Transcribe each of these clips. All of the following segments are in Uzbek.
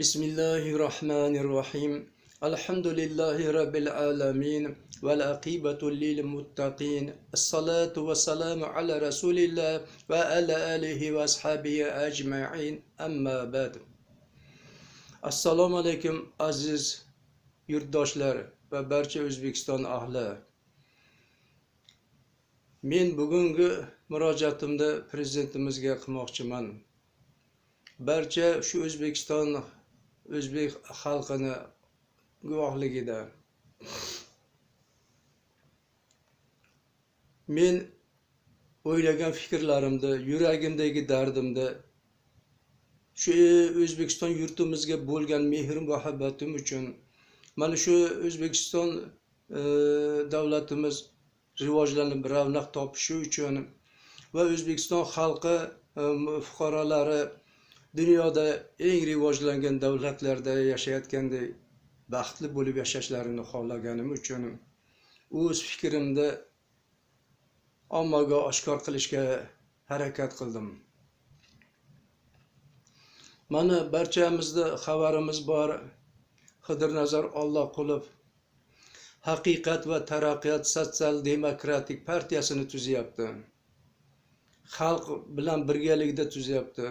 بسم الله الرحمن الرحيم الحمد لله رب العالمين والعقيبة للمتقين الصلاة والسلام على رسول الله وعلى آله وأصحابه أجمعين أما بعد assalomu alaykum aziz yurtdoshlar va barcha o'zbekiston ahli men bugungi murojaatimda prezidentimizga qilmoqchiman barcha shu o'zbekiston o'zbek xalqini guvohligida. Men o'ylagan fikrlarimni yuragimdagi dardimni shu o'zbekiston yurtimizga bo'lgan mehr muhabbatim uchun mana shu o'zbekiston e, davlatimiz rivojlanib ravnaq topishi uchun va o'zbekiston xalqi e, fuqarolari dunyoda eng rivojlangan davlatlarda yashayotgandek baxtli bo'lib yashashlarini xohlaganim uchun o'z fikrimni ommaga oshkor qilishga harakat qildim. Mana barchamizda xabarimiz bor xidirnazar olloqulov haqiqat va taraqqiyot sotsial demokratik partiyasini tuzyapti xalq bilan birgalikda tuzyapti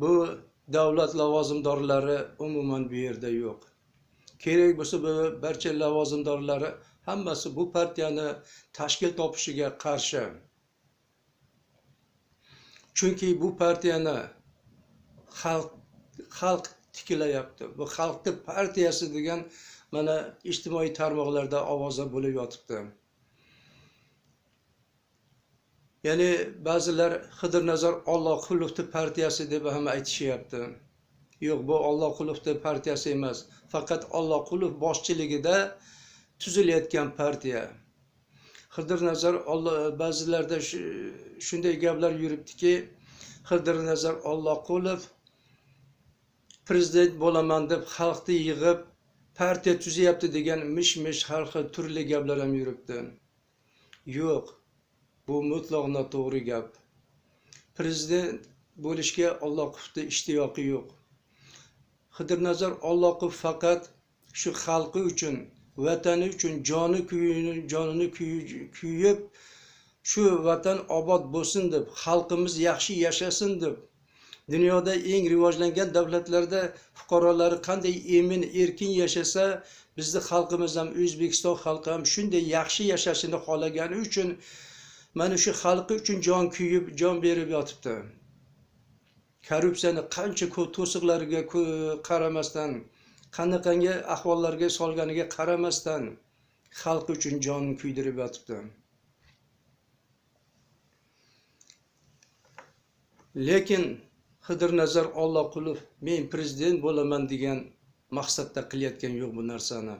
bu davlat lavozimdorlari umuman bu yerda yo'q. Kerak bo'lsa bu barcha lavozimdorlari hammasi bu partiyani tashkil topishiga qarshi. Chunki bu partiyani xalq xalq tiklayapti bu xalqni partiyasi degan mana ijtimoiy tarmoqlarda ovoza bo'lib yotibdi ya'ni ba'zilar xidirnazar olloqulovni partiyasi deb ham aytishyapti. Yo'q bu olloqulovni partiyasi emas. Faqat olloqulov boshchiligida tuzilayotgan partiya. Xidirnazar ba'zilarda shunday gaplar yuribdiki xidirnazar olloqulov prezident bo'laman deb xalqni yig'ib partiya tuzyapti degan mish mish har xil turli gaplar ham yuribdi. Yo'q bu mutlaq noto'g'ri gap. Prezident bo'lishga olloqovni ishtiyoqi yo'q. Qidirnazar olloqov faqat shu xalqi uchun vatani uchun joni kuyini jonini kuyib shu vatan obod bo'lsin deb xalqimiz yaxshi yashasin deb dunyoda eng rivojlangan davlatlarda fuqarolari qanday emin erkin yashasa bizni xalqimiz ham o'zbekiston xalqi ham shunday yaxshi yashashini xohlagani uchun mana shu xalqi uchun jon kuyib jon berib yotibdi. Korrupsiyani qancha ko'p to'siqlariga qaramasdan qanaqangi ahvollarga solganiga qaramasdan xalq uchun jon kuydirib yotibdi. Lekin xidirnazar olloqulov men prezident bo'laman degan maqsadda qilayotgan yo'q bu narsani.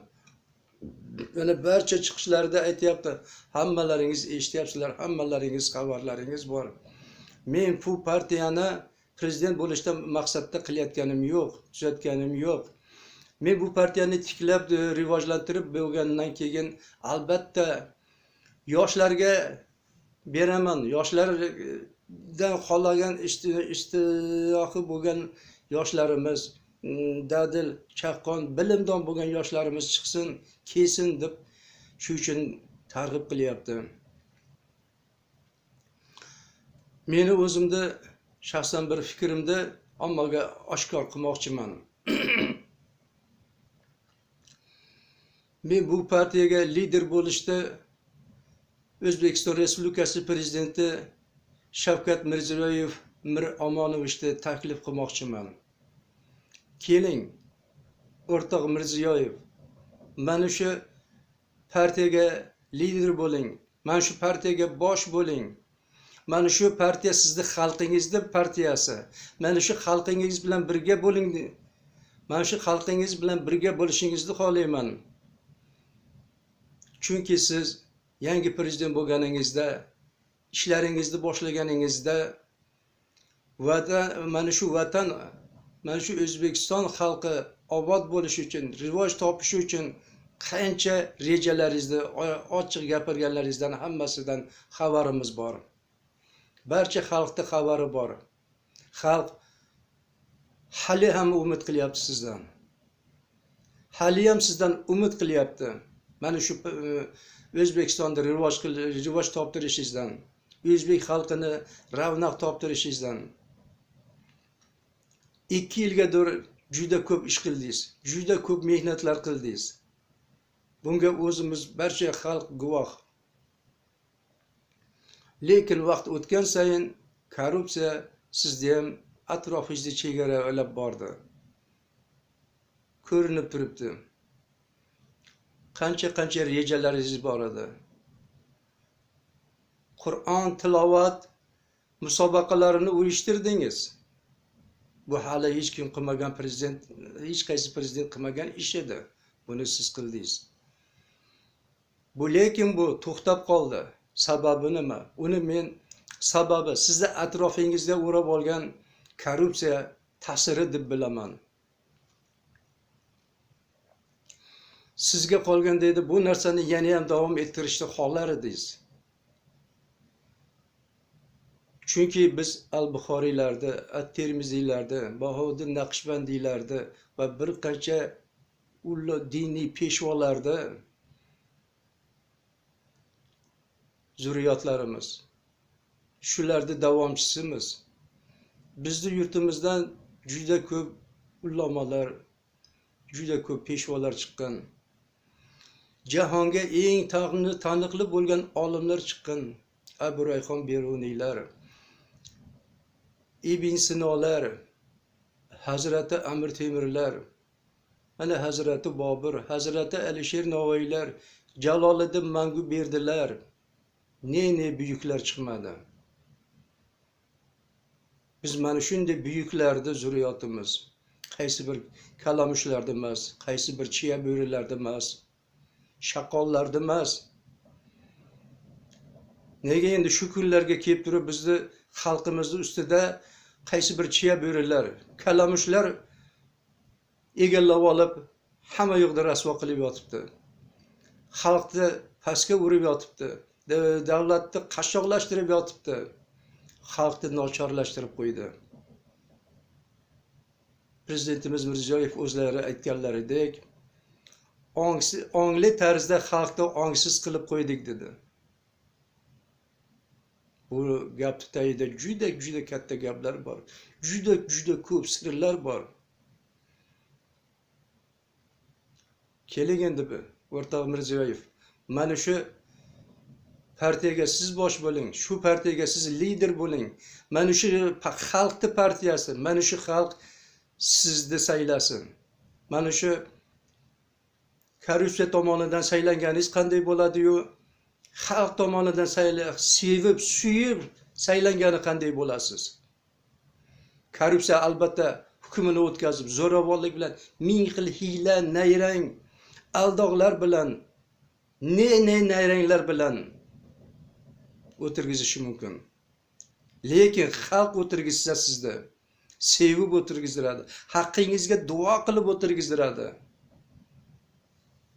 Mana barcha chiqishlarida aytyapti. Hammalaringiz eshityapsizlar hammalaringiz xabarlaringiz bor. Men bu partiyani prezident bo'lishdan maqsadda qilayotganim yo'q tuzatganim yo'q. Men bu partiyani tiklab e, rivojlantirib bo'lgandan keyin albatta yoshlarga beraman. Yoshlardan qolgan ishtiyoqi bo'lgan yoshlarimiz dadil chaqqon bilimdon bo'lgan yoshlarimiz chiqsin kelsin deb shu uchun targ'ib qilyapti. Meni o'zimni shaxsan bir fikrimni ommaga oshkor qilmoqchiman. Men bu partiyaga lider bo'lishda o'zbekiston respublikasi prezidenti shavkat mirziyoyev mir omonovichni taklif qilmoqchiman. Keling o'rtoq mirziyoyev mana shu partiyaga lider bo'ling mana shu partiyaga bosh bo'ling mana shu partiya sizni xalqingizni partiyasi mana shu xalqingiz bilan birga bo'ling mana shu xalqingiz bilan birga bo'lishingizni xohlayman. Chunki siz yangi prezident bo'lganingizda ishlaringizni boshlaganingizda vatan mana shu vatan mana shu o'zbekiston xalqi obod bo'lishi uchun rivoj topishi uchun qancha rejalaringizni ochiq gapirganlaringizdan hammasidan xabarimiz bor. Barcha xalqni xabari bor. Xalq hali ham umid qilyapti sizdan. Hali ham sizdan umid qilyapti. Mana shu e, o'zbekistonda rivoj rivoj toptirishingizdan o'zbek xalqini ravnaq toptirishingizdan. Ikki yilgadir juda ko'p ish qildingiz. Juda ko'p mehnatlar qildingiz. Bunga o'zimiz barcha xalq guvoh. Lekin vaqt o'tgan sayin korrupsiya sizda ham atrofingizni chegaralab bordi. Ko'rinib turibdi. Qancha qancha rejalaringiz bor edi? Qur'on tilovat musobaqalarini uyushtirdingiz bu hali hech kim qilmagan prezident hech qaysi prezident qilmagan ish edi. Buni siz qildingiz. Bu lekin bu to'xtab qoldi. Sababi nima? Uni men sababi sizni atrofingizda o'rab olgan korrupsiya ta'siri deb bilaman. Sizga qolgan deydi bu narsani yana ham davom ettirishni xohlar edingiz. Chunki biz al buxoriylarni at termiziylarni bahodir naqshbandiylarda va bir qancha ullo diniy peshvolarni zurriyotlarimiz shularni davomchisimiz. Bizni yurtimizdan juda ko'p ulamolar juda ko'p peshvolar chiqqan. Jahonga eng taniqli bo'lgan olimlar chiqqan abu rayhon beruniylar. Ibn sinolar hazrati amir temirlar mana hazrati bobur hazrati alisher navoiylar jaloliddin manguberdilar ne ne buyuklar chiqmadi? Biz mana shunday buyuklarni zurriyotimiz qaysi bir kalamushlarda emas qaysi bir chiya bo'rilarda emas shaqollarda emas. Nega endi shu kunlarga kelib turib bizni xalqimizni ustida qaysi bir chiya bo'rilar kalamushlar egallab olib hamma yoqda rasvo qilib yotibdi. Xalqni pastga urib yotibdi. Davlatni qashshoqlashtirib yotibdi. Xalqni nochorlashtirib qo'ydi. Prezidentimiz mirziyoyev o'zlari aytganlaridek ongli tarzda xalqni ongsiz qilib qo'ydik dedi. Bu gapni tagida juda juda katta gaplar bor juda juda ko'p sirlar bor keling endi o'rtoq mirziyoyev. Mana shu partiyaga siz bosh bo'ling shu partiyaga siz lider bo'ling. Mana shu xalqni partiyasi mana shu xalq sizni saylasin. Mana shu korrupsiya tomonidan saylanganingiz qanday bo'ladiyu? Xalq tomonidan sevib suyib saylangani qanday bo'lasiz? Korrupsiya albatta hukmini o'tkazib zo'ravonlik bilan ming xil hiyla nayrang aldoqlar bilan ne ne nayranglar bilan o'tirgizishi mumkin. Lekin xalq o'tirgizsa sizni sevib o'tirgizdiradi haqqingizga duo qilib o'tirgizdiradi.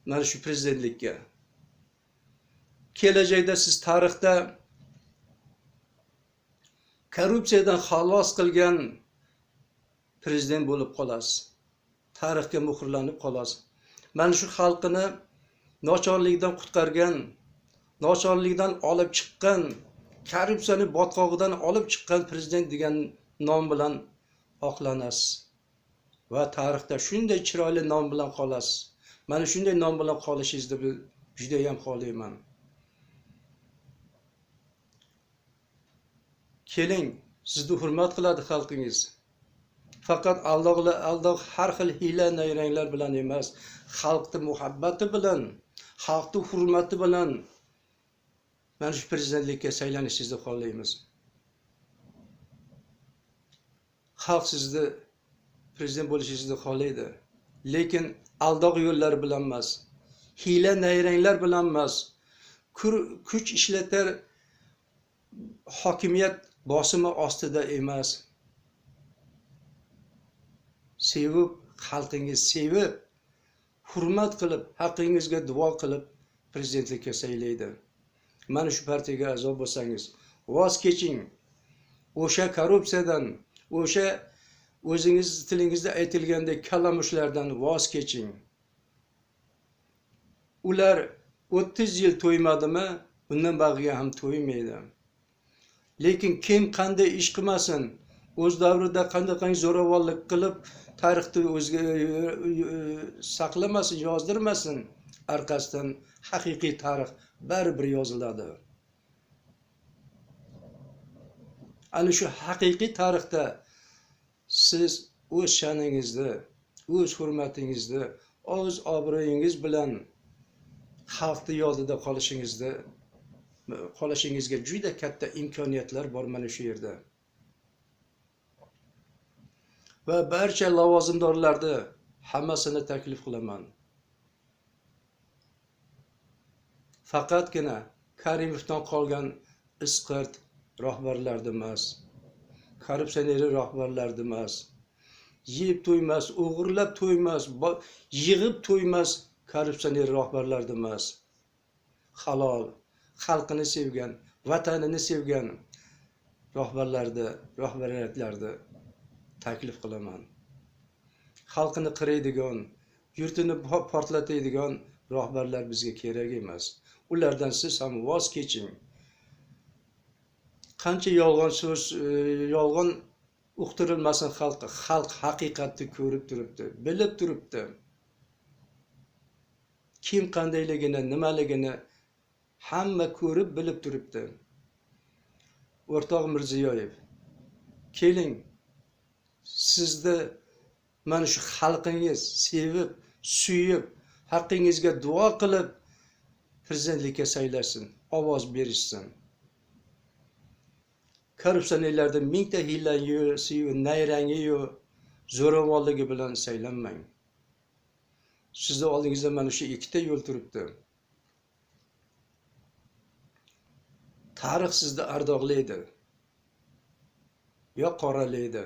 Mana shu prezidentlikka kelajakda siz tarixda korrupsiyadan xalos qilgan prezident bo'lib qolasiz. Tarixga muhrlanib qolasiz. Mana shu xalqini nochorlikdan qutqargan nochorlikdan olib chiqqan korrupsiyani botqog'idan olib chiqqan prezident degan nom bilan oqlanasiz va tarixda shunday chiroyli nom bilan qolasiz. Mana shunday nom bilan qolishingizni judayam xohlayman. Keling sizni hurmat qiladi xalqingiz. Faqat aldoqlar aldoq har xil hiyla nayranglar bilan emas xalqni muhabbati bilan xalqni hurmati bilan mana shu prezidentlikka saylanishingizni xohlaymiz. Xalq sizni prezident bo'lishingizni xohlaydi. Lekin aldoq yo'llar bilan emas hiyla nayranglar bilan emas kuch ishlatar hokimiyat bosimi ostida emas. Sevib xalqingiz sevib hurmat qilib haqqingizga duo qilib prezidentlikka saylaydi mana shu partiyaga a'zo bo'lsangiz voz keching. O'sha korrupsiyadan o'sha o'zingiz tilingizda aytilgandek kalamushlardan voz keching. Ular o'ttiz yil to'ymadimi? Bundan bag'iga ham to'ymaydi. Lekin kim qanday ish qilmasin o'z davrida qanday qanday zo'ravonlik qilib tarixni o'ziga e, e, saqlamasin yozdirmasin orqasidan haqiqiy tarix baribir yoziladi. Ana shu haqiqiy tarixda siz o'z sha'ningizni o'z hurmatingizni o'z obro'yingiz bilan xalqni yodida qolishingizni qolishingizga juda katta imkoniyatlar bor mana shu yerda. Va barcha lavozimdorlarni hammasini taklif qilaman. Faqatgina karimovdan qolgan isqirt rahbarlarni emas korrupsioner rahbarlarni emas yeb to'ymas o'g'irlab to'ymas yig'ib to'ymas korrupsioner rahbarlarni emas halol. Xalqini sevgan vatanini sevgan rahbarlarni rahbariyatlarni taklif qilaman. Xalqini qiraydigan yurtini portlataydigan portlatadigan rahbarlar bizga kerak emas. Ulardan siz ham voz keching. Qancha yolg'on so'z e, yolg'on uqtirilmasin xalqqa xalq haqiqatni ko'rib turibdi bilib turibdi. Kim qandayligini nimaligini hamma ko'rib bilib turibdi. O'rtoq mirziyoyev keling sizni mana shu xalqingiz sevib suyib haqqingizga duo qilib prezidentlikka saylasin ovoz berishsin. Korrupsionerlarni mingta hiylasiyu nayrangiyu zo'ravonligi bilan saylanmang. Sizni oldingizda mana shu ikkita yo'l turibdi. Tarix sizni ardoqlaydi. Yo qoralaydi.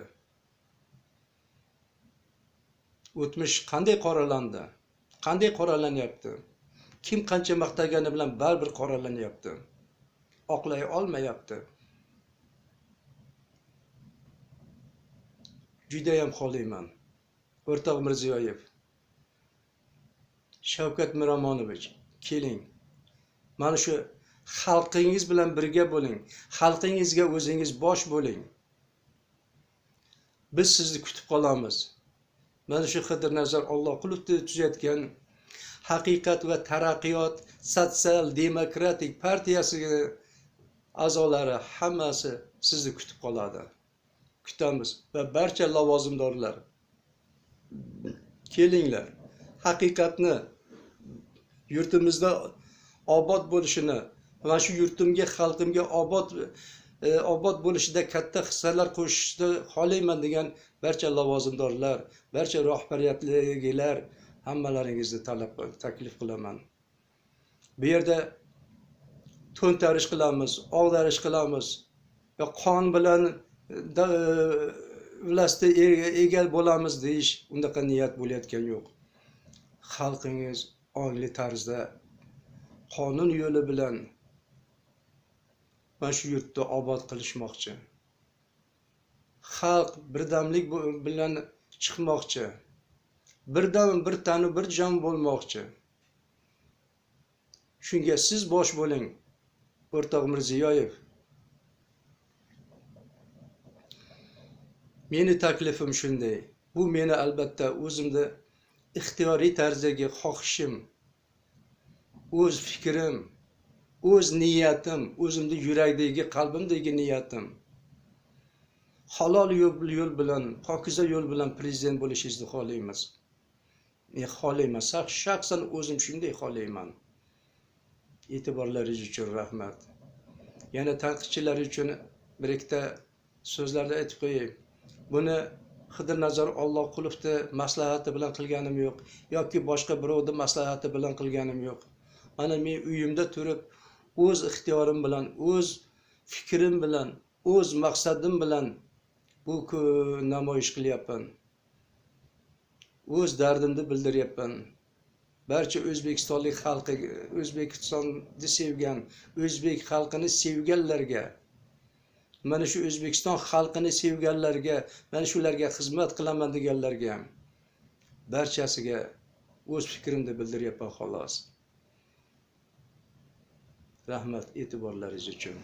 O'tmish qanday qoralandi? Qanday qoralanyapti? Kim qancha maqtagani bilan baribir qoralanyapti? Oqlay olmayapti. Judayam xohlayman o'rtoq mirziyoyev. Shavkat miromonovich keling. Mana shu xalqingiz bilan birga bo'ling. Xalqingizga o'zingiz bosh bo'ling. Biz sizni kutib qolamiz. Mana shu xidirnazar olloqulovni tuzayotgan haqiqat va taraqqiyot sotsial demokratik partiyasiga a'zolari hammasi sizni kutib qoladi. Kutamiz va barcha lavozimdorlar kelinglar. Haqiqatni yurtimizda obod bo'lishini mana shu yurtimga xalqimga obod e, obod bo'lishida katta hissalar qo'shishni xohlayman degan barcha lavozimdorlar barcha rahbariyatligilar hammalaringizni talab taklif qilaman. Bu yerda to'ntarish qilamiz og'darish qilamiz va qon bilan da- e, властьga e, ega bo'lamiz deyish unaqa niyat bo'layotgani yo'q. Xalqingiz ongli tarzda qonun yo'li bilan mana shu yurtni obod qilishmoqchi. Xalq birdamlik bilan chiqmoqchi. Birdam bir tanu bir jon bo'lmoqchi. Shunga siz bosh bo'ling o'rtoq mirziyoyev. Meni taklifim shunday. Bu meni albatta o'zimni ixtiyoriy tarzdagi xohishim o'z fikrim o'z niyatim o'zimni yurakdagi qalbimdagi niyatim. Halol yo'l bilan pokiza yo'l bilan prezident bo'lishingizni xohlaymiz. Men xohlayman. Shaxsan o'zim shunday xohlayman. E'tiborlaringiz uchun rahmat. Yana tanqidchilar uchun bir ikkita so'zlarni aytib qo'yay buni xidirnazar olloqulovni maslahati bilan qilganim yo'q yoki boshqa birovni maslahati bilan qilganim yo'q. Mana men uyimda turib o'z ixtiyorim bilan o'z fikrim bilan o'z maqsadim bilan bu kun namoyish qilyapman. O'z dardimni bildiryapman. Barcha o'zbekistonlik xalqi o'zbekistonni sevgan o'zbek xalqini sevganlarga mana shu o'zbekiston xalqini sevganlarga mana shularga xizmat qilaman deganlarga ham barchasiga o'z fikrimni bildiryapman xolos. Rahmat e'tiborlaringiz uchun.